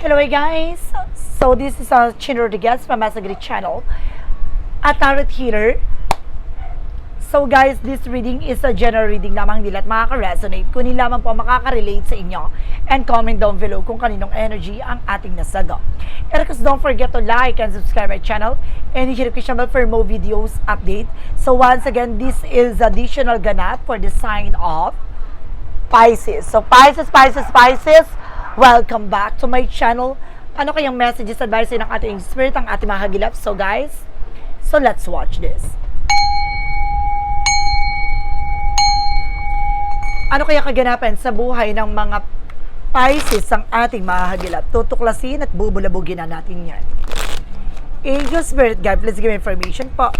Hello guys! So this is uh, Chin Rodriguez from Masagri channel at Tarot Healer. So guys, this reading is a general reading lamang nila at makaka-resonate kung hindi lamang po makaka-relate sa inyo and comment down below kung kaninong energy ang ating nasaga. And of don't forget to like and subscribe my channel and hit the bell for more videos update. So once again, this is additional ganap for the sign of Pisces. So Pisces, Pisces, Pisces, welcome back to my channel. Ano kayang messages, advice ng ating spirit, ang ating mga? So guys, so let's watch this. Ano kaya kaganapan sa buhay ng mga Pisces ang ating mga hagilap? Tutuklasin at bubulabugin na natin yan. Angel Spirit Guide, please give information po.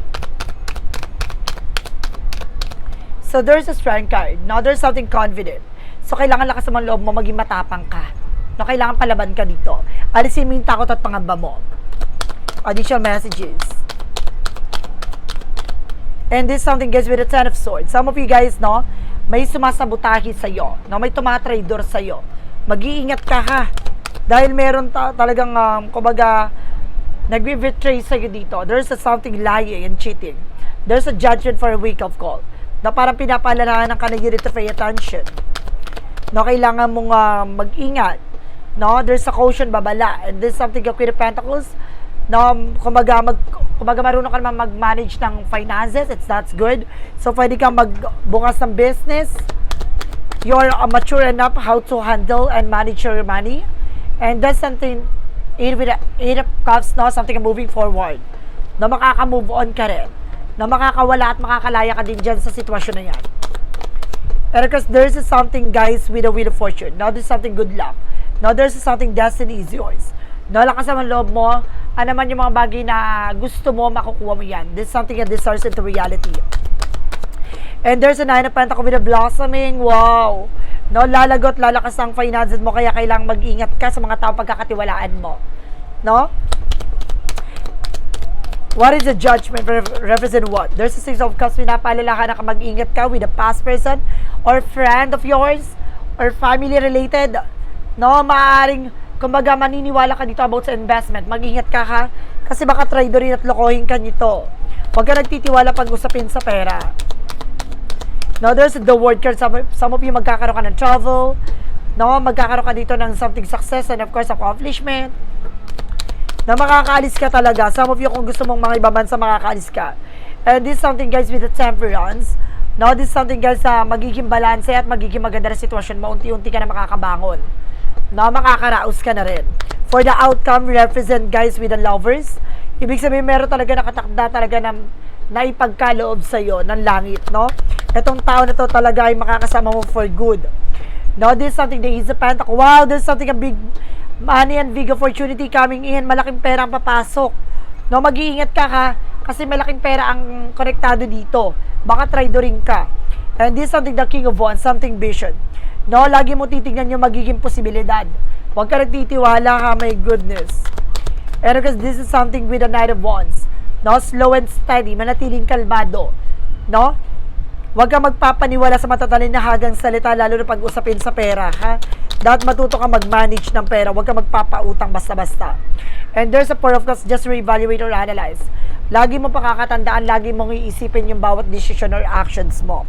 So there's a strength card. Now there's something confident. So kailangan lakas ng loob mo, maging matapang ka. No, kailangan palaban ka dito. Alisin mo yung takot at pangamba mo. Additional messages. And this is something guys with the Ten of Swords. Some of you guys, no, may sumasabotahe sa'yo. No, may tumatraidor sa'yo. Mag-iingat ka ha. Dahil meron ta- talagang, um, kumbaga, nagbe-betray sa'yo dito. There's a something lying and cheating. There's a judgment for a wake of call. Na parang pinapaalalahanan ka na you pay attention. No, kailangan mong uh, mag-ingat. No, there's a caution babala. And there's something yung Queen of Pentacles. No, kumbaga, mag, kumbaga marunong ka naman mag-manage ng finances. It's that's good. So, pwede kang magbukas ng business. You're uh, mature enough how to handle and manage your money. And that's something, eight, with eight of cups, no, something moving forward. Na makaka-move on ka rin. Na makakawala at makakalaya ka din dyan sa sitwasyon na yan. Pero because there's something, guys, with a wheel of fortune. Now there's something good luck. Now there's something destiny is yours. No, lakas naman loob mo. Ano naman yung mga bagay na gusto mo, makukuha mo yan. This is something that deserves into reality. And there's a nine of pentacles with a blossoming. Wow! No, lalagot, lalakas ang finances mo, kaya kailangang mag-ingat ka sa mga tao pagkakatiwalaan mo. No? What is the judgment? Re- represent what? There's a six of cups. Pinapaalala ka na mag-ingat ka with a past person or friend of yours or family related. No, maaaring, kumbaga, maniniwala ka dito about sa investment. Mag-ingat ka ha. Kasi baka traderin at lokohin ka nito. Huwag ka nagtitiwala pag usapin sa pera. No, there's the word card. Some, some of you magkakaroon ka ng travel. No, magkakaroon ka dito ng something success and of course accomplishment na makakaalis ka talaga. Some of you, kung gusto mong mga ibang bansa, makakaalis ka. And this is something, guys, with the temperance. Now, this is something, guys, na magiging balanse at magiging maganda na sitwasyon mo. Unti-unti ka na makakabangon. Na makakaraos ka na rin. For the outcome, represent, guys, with the lovers. Ibig sabihin, meron talaga nakatakda talaga ng naipagkaloob sa'yo ng langit, no? Itong tao na to talaga ay makakasama mo for good. No, this is something that is a pentacle. Wow, there's something a big money and big opportunity coming in. Malaking pera ang papasok. No, mag-iingat ka ha, kasi malaking pera ang konektado dito. Baka tradoring ka. And this is something the King of Wands, something vision. No, lagi mo titignan yung magiging posibilidad. Huwag ka nagtitiwala ha, my goodness. And because this is something with the Knight of Wands. No, slow and steady, manatiling kalmado. No? Huwag kang magpapaniwala sa matatalim na hagang salita, lalo na pag usapin sa pera, ha? Dapat matuto ka mag-manage ng pera, huwag kang magpapautang basta-basta. And there's a four of cups, just reevaluate or analyze. Lagi mo pakakatandaan, lagi mong iisipin yung bawat decision or actions mo.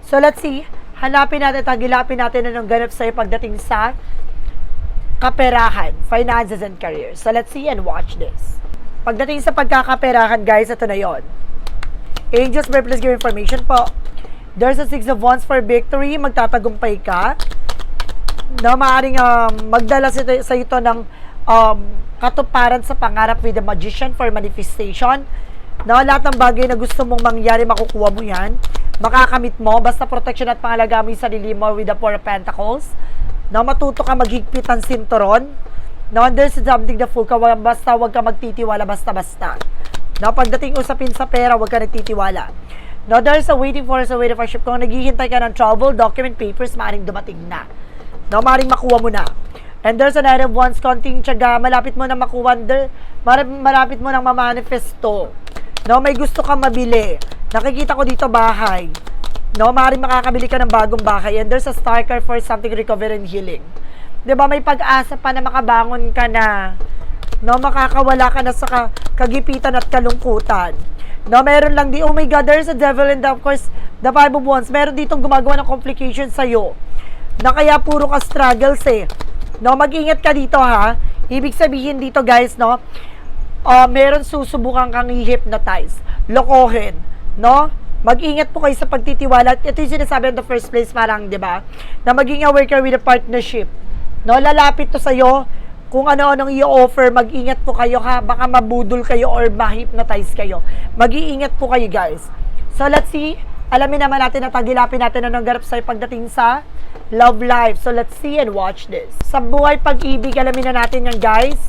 So let's see, hanapin natin, tagilapin natin anong ganap sa'yo pagdating sa kaperahan, finances, and career. So let's see and watch this. Pagdating sa pagkakaperahan, guys, ito na yon. Angels, may please give information po. There's a six of wands for victory. Magtatagumpay ka. Na maaaring um, magdala sa, sa ito ng um, katuparan sa pangarap with the magician for manifestation. Na lahat ng bagay na gusto mong mangyari, makukuha mo yan. Makakamit mo. Basta protection at pangalaga mo yung sarili mo with the four pentacles. Na matuto ka maghigpit ng sinturon. Na there's something na full ka. Basta wag ka magtitiwala basta-basta. Na pagdating usapin sa pera, wag ka nagtitiwala. No, there's a waiting for us, a waiting for ship. Kung naghihintay ka ng travel, document papers, maaaring dumating na. No, maaaring makuha mo na. And there's an item once konting tiyaga, malapit mo na makuha, malapit mo nang mamanifesto. No, may gusto kang mabili. Nakikita ko dito bahay. No, maaaring makakabili ka ng bagong bahay. And there's a star card for something recovery and healing. 'di ba may pag-asa pa na makabangon ka na. No, makakawala ka na sa ka- kagipitan at kalungkutan. No, meron lang di, oh my God, there's a devil and of course, the five of wands. Meron ditong gumagawa ng complication sa'yo. Na kaya puro ka struggles eh. No, mag-ingat ka dito ha. Ibig sabihin dito guys, no, uh, meron susubukan kang i-hypnotize, lokohin, no? Mag-ingat po kayo sa pagtitiwala. Ito yung sinasabi in the first place parang, di ba? Na maging aware ka with a partnership. No, lalapit to sa'yo kung ano-anong i-offer, mag-ingat po kayo ha. Baka mabudol kayo or ma-hypnotize kayo. Mag-iingat po kayo guys. So let's see. Alamin naman natin at tagilapin natin anong ganap sa'yo pagdating sa love life. So let's see and watch this. Sa buhay pag-ibig, alamin na natin yan guys.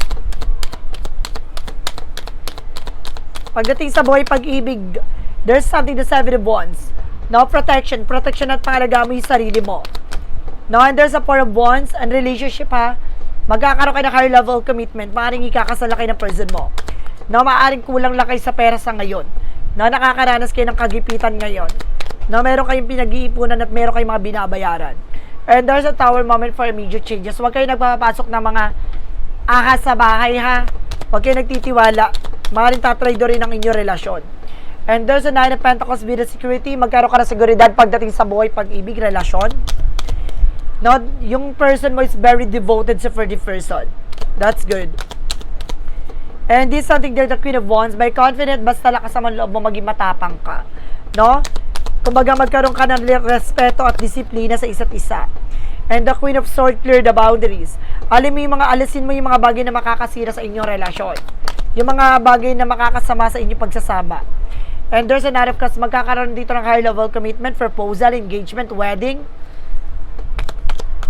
Pagdating sa buhay pag-ibig, there's something the seven of wands. No, protection. Protection at pangalaga mo yung sarili mo. No, and there's a four of wands and relationship ha. Magkakaroon kayo ng higher level commitment. Maaring ikakasal na kayo ng person mo. No, maaring kulang lang kayo sa pera sa ngayon. No, nakakaranas kayo ng kagipitan ngayon. No, meron kayong pinag-iipunan at meron kayong mga binabayaran. And there's a tower moment for immediate changes. Huwag kayo nagpapasok ng mga ahas sa bahay ha. Huwag kayo nagtitiwala. Maaaring tatraido rin ang inyong relasyon. And there's a nine of pentacles with the security. Magkaroon ka ng seguridad pagdating sa buhay, pag-ibig, relasyon. No, yung person mo is very devoted sa for the person. That's good. And this is something there, the Queen of Wands, by confident, basta lakas naman loob mo, maging matapang ka. No? Kumbaga, magkaroon ka ng respeto at disiplina sa isa't isa. And the Queen of Swords, clear the boundaries. Alam mo yung mga, alisin mo yung mga bagay na makakasira sa inyong relasyon. Yung mga bagay na makakasama sa inyong pagsasama. And there's an of cups, magkakaroon dito ng high level commitment, proposal, engagement, wedding,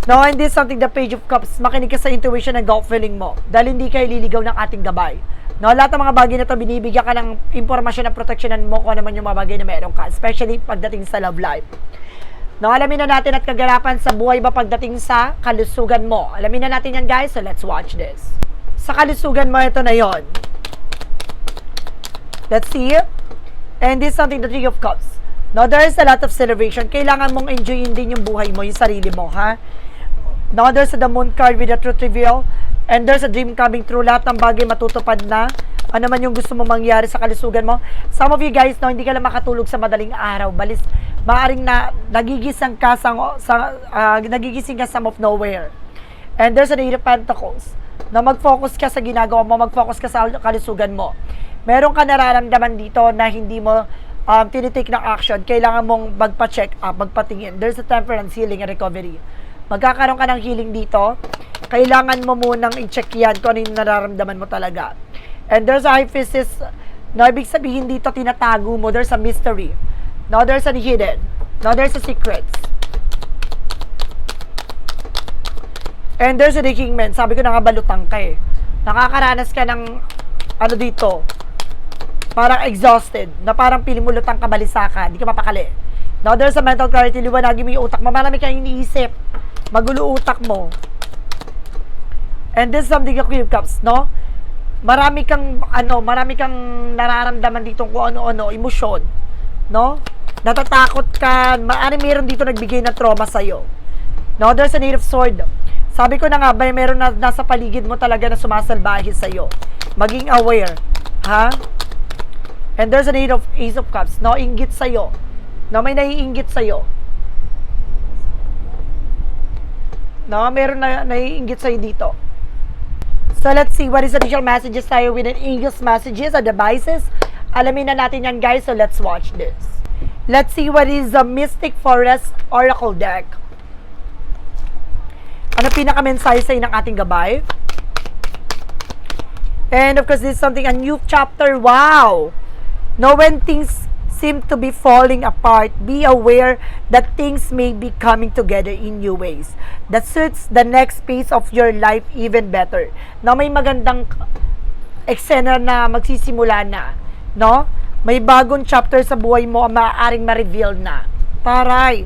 No, and this is something the page of cups, makinig ka sa intuition and gut feeling mo dahil hindi kayo liligaw ng ating gabay. No, lahat ng mga bagay na to binibigyan ka ng impormasyon na proteksyonan mo kung ano man yung mga bagay na meron ka, especially pagdating sa love life. No, alamin na natin at kaganapan sa buhay ba pagdating sa kalusugan mo. Alamin na natin yan guys, so let's watch this. Sa kalusugan mo, ito na yon. Let's see. And this is something the Three of Cups. No, there is a lot of celebration. Kailangan mong enjoyin din yung buhay mo, yung sarili mo, ha? No, there's the moon card with the truth reveal. And there's a dream coming true. Lahat ng bagay matutupad na. Ano man yung gusto mo mangyari sa kalusugan mo. Some of you guys, no, hindi ka lang makatulog sa madaling araw. Balis, maaring na nagigising ka sa, sa ah, nagigising ka some of nowhere. And there's an eight of pentacles. Na mag-focus ka sa ginagawa mo, mag-focus ka sa kalusugan mo. Meron ka nararamdaman dito na hindi mo um, tinitake ng action. Kailangan mong magpa-check up, magpatingin. There's a temperance, healing, and recovery magkakaroon ka ng healing dito, kailangan mo munang i-check yan kung ano yung nararamdaman mo talaga. And there's a hyphesis, no, ibig sabihin dito tinatago mo, there's a mystery. No, there's a hidden. No, there's a secrets. And there's a the man. Sabi ko na nga balutang ka eh. Nakakaranas ka ng ano dito, parang exhausted, na parang piling mo lutang ka balisa ka, hindi ka mapakali. Now, there's a mental clarity, liwanagin mo yung utak mo, marami kang iniisip, magulo utak mo. And this is something yung Queen of Cups, no? Marami kang, ano, marami kang nararamdaman dito kung ano-ano, emosyon, no? Natatakot ka, maari meron dito nagbigay ng trauma sa'yo. No, there's a native sword. Sabi ko na nga, ba, meron na nasa paligid mo talaga na sumasalbahe sa'yo. Maging aware, ha? And there's a native ace of cups, no? Inggit sa'yo. No, may naiinggit sa'yo. No, meron na naiinggit sa'yo dito. So, let's see what is additional messages tayo with an English messages or devices. Alamin na natin yan, guys. So, let's watch this. Let's see what is the Mystic Forest Oracle deck. Ano pinaka-mensahe sa'yo ng ating gabay? And of course, this is something, a new chapter. Wow! No, when things seem to be falling apart, be aware that things may be coming together in new ways that suits the next phase of your life even better. Na may magandang eksena na magsisimula na, no? May bagong chapter sa buhay mo ang maaaring ma-reveal na. Taray!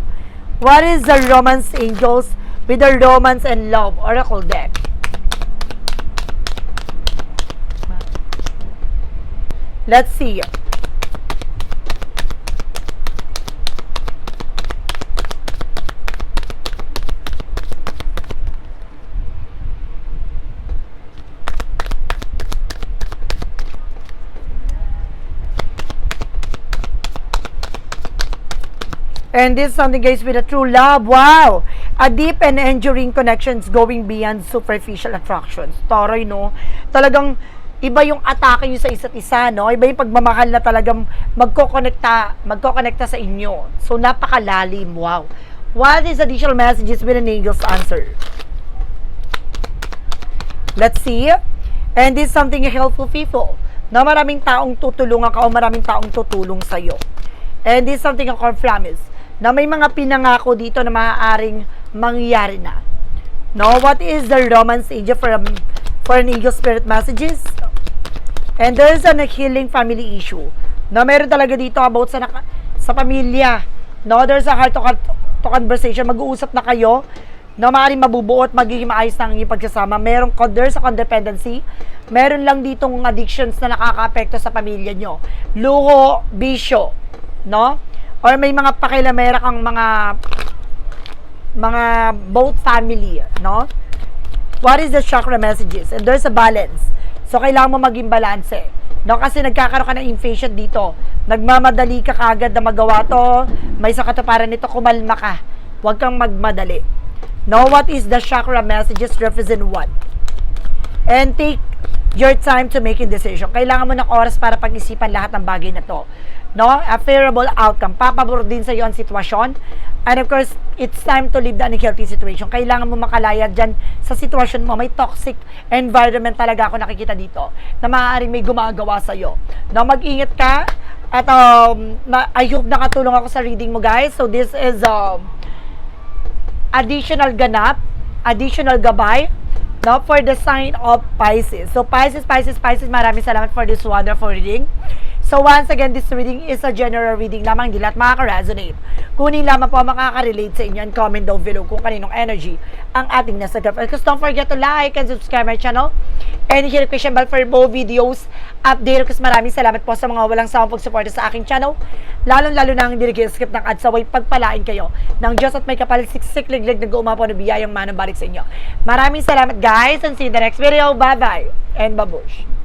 What is the romance angels with the romance and love oracle deck? Let's see. And this is something guys with a true love. Wow! A deep and enduring connections going beyond superficial attractions. Taray, no? Talagang iba yung atake nyo sa isa't isa, no? Iba yung pagmamahal na talagang magkokonekta, magkokonekta sa inyo. So, napakalalim. Wow. What is additional messages with an angel's answer? Let's see. And this is something helpful people. Na maraming taong tutulungan ka o maraming taong tutulong sa'yo. And this is something a promise. Na may mga pinangako dito na maaaring mangyayari na. No, what is the romance angel for, um, for an eagle spirit messages? And there is an healing family issue. No, meron talaga dito about sa, naka, sa pamilya. No, there's a heart to, heart to conversation. Mag-uusap na kayo na maaaring mabubuo at magiging maayos ng inyong pagsasama. Meron, con- there's a codependency. Meron lang ditong addictions na nakaka-apekto sa pamilya nyo. Luho, bisyo, no? Or may mga pakilamera kang mga mga both family, no? What is the chakra messages? And there's a balance. So, kailangan mo maging balanse. No? Kasi nagkakaroon ka ng impatient dito. Nagmamadali ka kagad na magawa to. May sa katuparan nito, kumalma ka. Huwag kang magmadali. No, what is the chakra messages represent what? And take your time to making decision. Kailangan mo ng oras para pag-isipan lahat ng bagay na to. No? A favorable outcome. Papabor din sa iyo ang sitwasyon. And of course, it's time to leave the unhealthy situation. Kailangan mo makalaya dyan sa sitwasyon mo. May toxic environment talaga ako nakikita dito na maaaring may gumagawa sa iyo. No, mag-ingat ka. At um, na, I hope nakatulong ako sa reading mo guys. So this is um, additional ganap, additional gabay, no, for the sign of Pisces. So, Pisces, Pisces, Pisces, maraming salamat for this wonderful reading. So, once again, this reading is a general reading lamang, hindi lahat makaka-resonate. Kunin lamang po makaka-relate sa inyo and comment down below kung kaninong energy ang ating nasa graph. Because don't forget to like and subscribe my channel and the question bell for more videos update. Kasi maraming salamat po sa mga walang sawang pagsuporta sa aking channel. Lalong-lalo na ang hindi nag-skip ng ads away pagpalain kayo ng Diyos at may kapalit siksik-liglig na guumapo na biyayang manang balik sa inyo. Maraming salamat guys and see you in the next video. Bye-bye and babush.